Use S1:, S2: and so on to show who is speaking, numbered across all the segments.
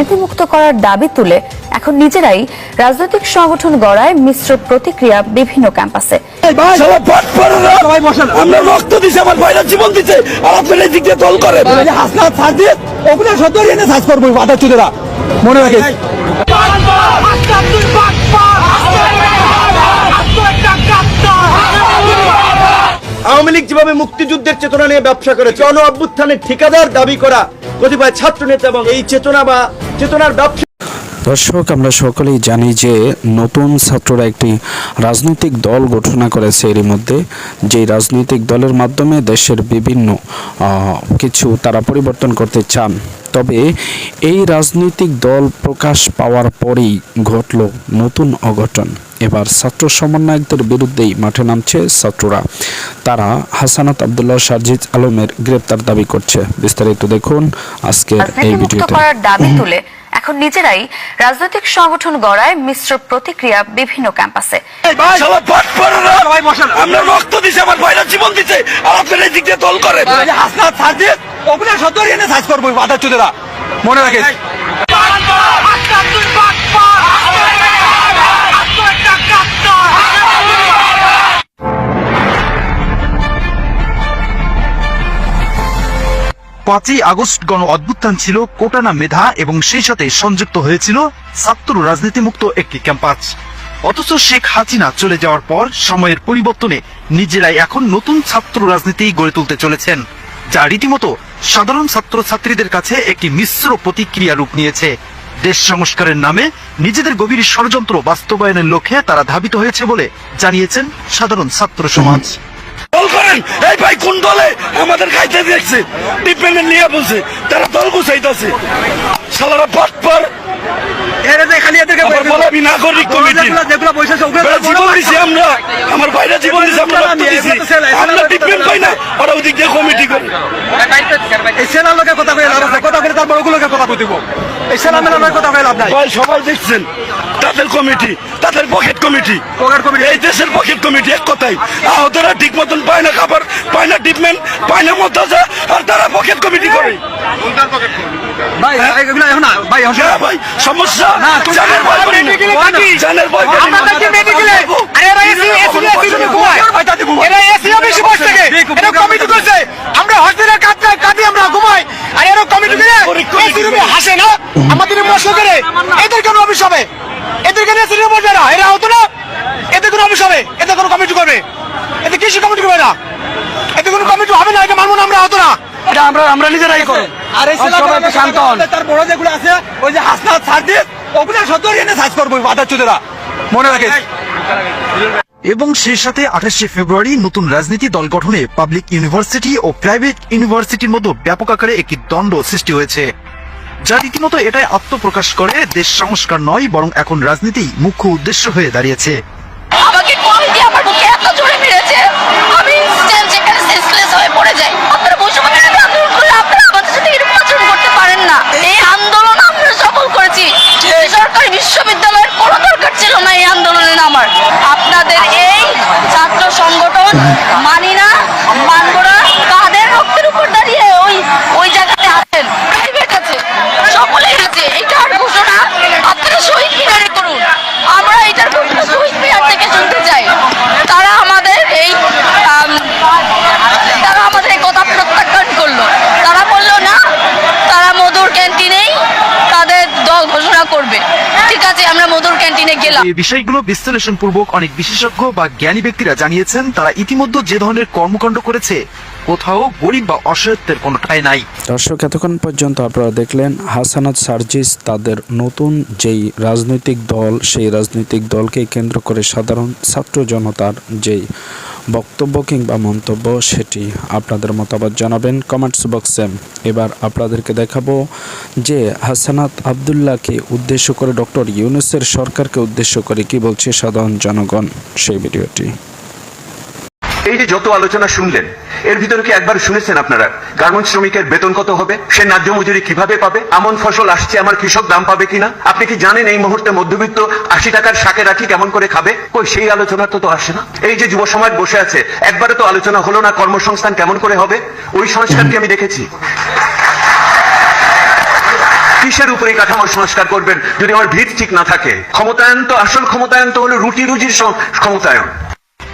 S1: রাজনীতিমুক্ত করার দাবি তুলে এখন নিজেরাই রাজনৈতিক সংগঠন গড়ায় মিশ্র প্রতিক্রিয়া বিভিন্ন ক্যাম্পাসে।
S2: শালা বাটপাররা! আমরা রক্ত দিছে আমার ভাইরা জীবন দিছে। আর আপনারা এই দিক দিয়ে দল করে
S3: হাসনাত ছাড় দিয়ে ওগুলো সত্তর এনে সাজ করব বাধা চুদেরা মনে রাখিস?
S4: আওয়ামী লীগ যেভাবে মুক্তিযুদ্ধের চেতনা নিয়ে ব্যবসা করে গণ অভ্যুত্থানের ঠিকাদার দাবি করা কতিপয় ছাত্র নেতা এবং এই চেতনা বা চেতনার ব্যবসা
S5: দর্শক, আমরা সকলেই জানি যে নতুন ছাত্ররা একটি রাজনৈতিক দল ঘোষণা করেছে এরই মধ্যে। যেই রাজনৈতিক দলের মাধ্যমে দেশের বিভিন্ন কিছু তারা পরিবর্তন করতে চান। তবে এই রাজনৈতিক দল প্রকাশ পাওয়ার পরেই ঘটল নতুন অঘটন। এবার ছাত্র সমন্বয়কদের বিরুদ্ধেই মাঠে নামছে ছাত্ররা। তারা হাসানাত আবদুল্লাহ সার্জিজ আলমের গ্রেপ্তার দাবি করছে। বিস্তারিত দেখুন আজকের এই ভিডিওতে।
S1: করার দাবি তুলে এখন নিজেরাই রাজনৈতিক সংগঠন গড়ায় মিশ্র প্রতিক্রিয়া বিভিন্ন ক্যাম্পাসে।
S2: আমরা রক্ত দিছে আমার ভাইরা জীবন দিছে। আর আপনারা এই দিক দিয়ে দল করে।
S3: হাসনাত সাজ করব বাধা চুদেরা। মনে রাখিস?
S6: পাঁচই আগস্ট গণ অভ্যুত্থান ছিল, কোটানা মেধা এবং সেই সাথে সংযুক্ত হয়েছিল ছাত্র রাজনীতিমুক্ত একটি ক্যাম্পাস। অথচ শেখ হাসিনা চলে যাওয়ার পর সময়ের পরিবর্তনে নিজেরাই এখন নতুন ছাত্র রাজনীতি গড়ে তুলতে চলেছেন, যা রীতিমতো সাধারণ ছাত্রছাত্রীদের কাছে একটি মিশ্র প্রতিক্রিয়া রূপ নিয়েছে। দেশ সংস্কারের নামে নিজেদের গভীর ষড়যন্ত্র বাস্তবায়নের লক্ষ্যে তারা ধাবিত হয়েছে বলে জানিয়েছেন সাধারণ ছাত্র সমাজ।
S2: দল করেন। এই ভাই কোন দলে? আমাদের খাইতে দেখছে। ডিপেন্ডেন্ট নিয়ে বলছে। তারা দল গুছাইতেছে। সালারা বাটপার বাইরে জীবন দিছি আমরা। আমরা ডিপেন্ড পাই না। ওরা ওদিক দিয়ে কমিটি করে।
S3: তারপর ওগুলোকে কথা দিব। এই সেনা মেলার কথা কয়ে লাভ নাই।
S2: ভাই সবাই দেখছেন তাদের কমিটি তাদের পকেট কমিটি।
S3: Pocket committee.
S2: এই দেশের পকেট কমিটি এক কথাই আহতরা ঠিক মতন পায় না খাবার পায় না ট্রিটমেন্ট পায় না মতাজা আর তারা পকেট কমিটি করে।
S3: ভাই এগুলো এখন না ভাই
S2: হ্যাঁ ভাই সমস্যা?
S3: না,
S2: জানের ভয় করি। জানের ভয় করি না।
S3: মেডিকেলে। আরে ভাই, এসি- এসি- এসি এরা এসি অফিসে বসে থাকে। এরা কমিটি। করছে। আমরা হসপিটালে কাঁদতে- কাঁদি আমরা ঘুমাই। আর এরা কমিটি করে এসি রুমে হাসে না? আমাদের করে। এদের কেন অফিস হবে? এদের কেন বসবে না? এরা হতো না? এদের কোনো অফিস হবে? এদের কোনো কমিটি করবে? এদের কৃষি কমিটি করবে না? এদের কোনো কমিটি হবে না? এটা মানবো না, আমরা হতো না।
S2: এটা আমরা আমরা নিজেরাই করি
S3: আর এই শান্ত তার বড় যেগুলো আছে ওই যে হাসনাত ছাড় দিয়ে ওগুলো সত্তর এনে সাজ করব বাধা চুদেরা মনে রাখিস
S6: এবং সেই সাথে আঠাশে ফেব্রুয়ারি নতুন রাজনীতি দল গঠনে পাবলিক ইউনিভার্সিটি ও প্রাইভেট ইউনিভার্সিটির মধ্যে ব্যাপক আকারে একটি দ্বন্দ্ব সৃষ্টি হয়েছে। যা রীতিমতো এটাই আত্মপ্রকাশ করে, দেশ সংস্কার নয়, বরং এখন রাজনীতি মুখ্য উদ্দেশ্য হয়ে দাঁড়িয়েছে
S7: আমাকে কল দিয়ে আমার বুকে এত জোরে মেরেছে আমি ইনস্ট্যান্ট সেখানে সেন্সলেস হয়ে পড়ে যাই আপনারা বৈষম্য বিরোধী আন্দোলন করলে আপনারা আমাদের সাথে এরকম আচরণ করতে পারেন না এই আন্দোলন আমরা সফল করেছি সরকারি বিশ্ববিদ্যালয়ের কোনো দরকার ছিল না এই আন্দোলনে নামার আপনাদের এই ছাত্র সংগঠন মানি না মানব না কাদের রক্তের উপর দাঁড়িয়ে ওই ওই জায়গাতে আছেন প্রাইভেট আছে সকলেই আছে এটার ঘোষণা আপনারা শহীদ মিনারে করুন আমরা এটার ঘোষণা শহীদ মিনার থেকে শুনতে চাই তারা আমাদের এই আম, তারা আমাদের এই কথা প্রত্যাখ্যান করল তারা বলল না তারা মধুর ক্যান্টিনেই তাদের দল ঘোষণা করবে আমরা মধুর ক্যান্টিনে গেলাম।
S6: এই বিষয়গুলো বিশ্লেষণ পূর্বক অনেক বিশেষজ্ঞ বা জ্ঞানী ব্যক্তিরা জানিয়েছেন তারা ইতিমধ্যে যে ধরনের কর্মকাণ্ড করেছে কোথাও গরিব বা অসহায়ত্বের কোনো ঠাঁই নাই।
S5: দর্শক এতক্ষণ পর্যন্ত আপনারা দেখলেন হাসানাত সার্জিস তাদের নতুন যেই রাজনৈতিক দল সেই রাজনৈতিক দলকে কেন্দ্র করে সাধারণ ছাত্র জনতার যেই বক্তব্য কিংবা মন্তব্য সেটি আপনাদের মতামত জানাবেন কমেন্টস বক্সে এবার আপনাদেরকে দেখাবো যে হাসানাত আবদুল্লাহকে উদ্দেশ্য করে ডক্টর ইউনুসের সরকারকে উদ্দেশ্য করে কি বলছে সাধারণ জনগণ সেই ভিডিওটি।
S8: এই যে যত আলোচনা শুনলেন, এর ভিতরে কি একবার শুনেছেন আপনারা? গার্মেন্ট শ্রমিকের বেতন কত হবে? সে ন্যায্য মজুরি কীভাবে পাবে? আমন ফসল আসছে, আমার কৃষক দাম পাবে কিনা? আপনি কি জানেন এই মুহূর্তে মধ্যবিত্ত আশি টাকার শাকের আঠি কেমন করে খাবে? কই, সেই আলোচনা তো তো আসে না। এই যে যুব সমাজ বসে আছে একবারে তো আলোচনা হলো না কর্মসংস্থান কেমন করে হবে? ওই সংস্কারকে আমি দেখেছি?
S9: কিসের উপরে কাঠামো সংস্কার করবেন? যদি আমার ভিত ঠিক না থাকে। ক্ষমতায়ন তো, আসল ক্ষমতায়ন তো হলো রুটি রুজির ক্ষমতায়ন।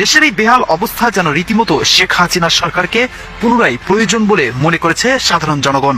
S6: দেশের এই বেহাল অবস্থা যেন রীতিমতো শেখ হাসিনা সরকারকে পুনরায় প্রয়োজন বলে মনে করেছে সাধারণ জনগণ।